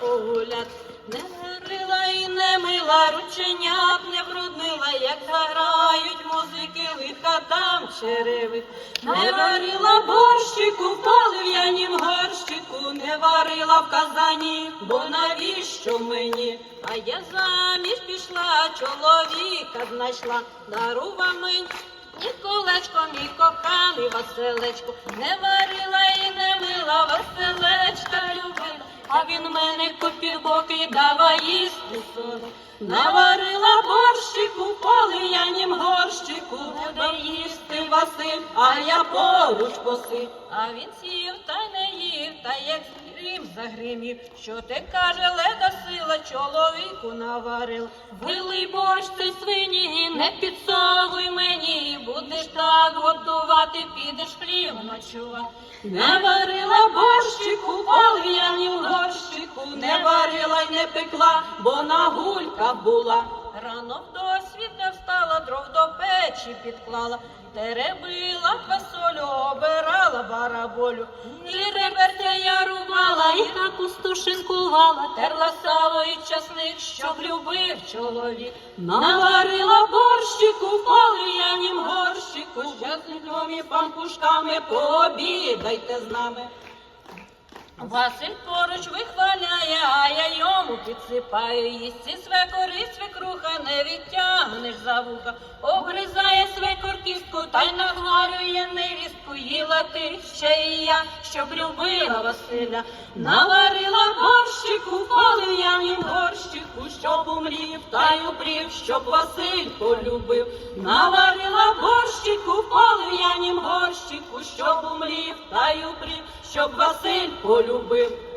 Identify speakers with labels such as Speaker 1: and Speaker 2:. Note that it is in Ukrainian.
Speaker 1: погулять. Не варила і не мила, рученят не бруднила, як заграють музики, лиха там черевик. Не варила борщику в полив'янім горщику, не варила в казані, бо навіщо мені? А я заміж пішла, чоловіка знайшла, дарував мені. Ні колечко, ні коханий Василечко, не варила він мене купів боки давай їсти сону. Наварила борщику, полив'янім горщику, буде їсти Василь, а я поруч посив. А він сів та не їв, та як грім загримів. Що ти каже, леда сила, чоловіку наварила. Вилий борщ ти свині, не підсовуй мені, будеш так готувати, підеш хліб ночувати. Не варила й не пекла, бо нагулька була. Рано в досвід не встала, дров до печі підклала, теребила фасолю, обирала бараболю, і ребертя я рубала, і капусту шинкувала, терла сало і часник, щоб любив чоловік. Наварила борщику, в полив'янім горщику, з часником і пампушками пообідайте з нами. Василь поруч вихваляє, а я йому підсипаю. Їсти свекори, свекруха не відтягнеш за вуха, обризає свекор кістку та й нагларює невістку, їла ти ще і я, щоб любила Василя, наварила борщику, полив'янім горщику, щоб умрів, та й упрів, щоб Василь полюбив, наварила борщику, полив'янім горщику, щоб умрів, та й упрів, щоб Василь полюбив.